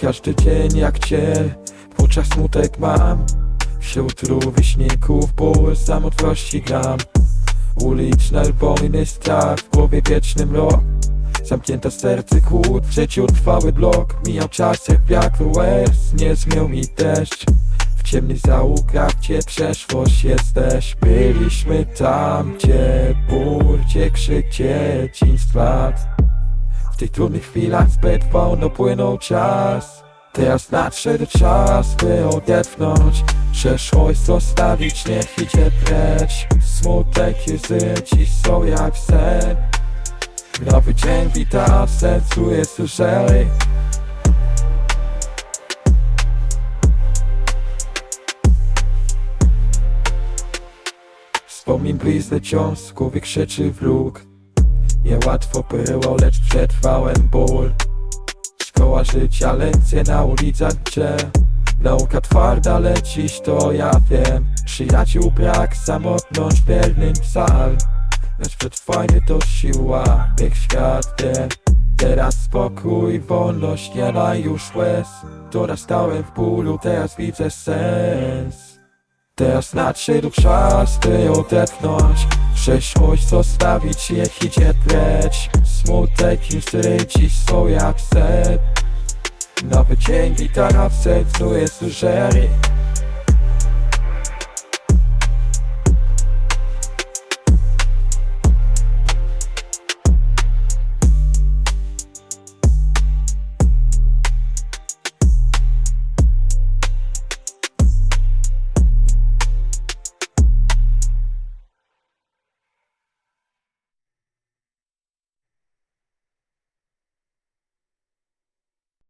Każdy dzień jak cię oczach smutek mam. Wśród rówieśników ból samotności gram. Uliczne albowiny strach W głowie wieczny mrok Zamknięte serce kłód W życiu trwały blok. Mijał czas jak wiatr łez Nie zmył mi deszcz. W ciemnych zaułkach Gdzie przeszłość jesteś. Byliśmy tam Gdzie ból Gdzie krzyk dzieciństwa tych trudnych chwilach Zbyt wolno płynął czas. Teraz nadszedł czas, by odetchnąć. Przeszłość zostawić, niech idzie precz. Smutek i są jak sen. Nowy dzień wita, w sercu jest lżej Wspomnień blizny ciąg, w głowie krzyczy wróg Niełatwo było, lecz przetrwałem ból. Szkoła życia, lekcje na ulicach gdzie Nauka twarda, lecz to ja wiem. Przyjaciół brak, samotność, wierny psal Lecz przetrwanie to siła, bieg światem Teraz spokój, wolność, nie ma już łez. Dorastałem w bólu, teraz widzę sens. Teraz nadszedł czas, by odetchnąć Przeszłość zostawić, niech idzie precz. Smutek i łzy dziś są jak sen Nowy dzień, gitara w sercu jest lżej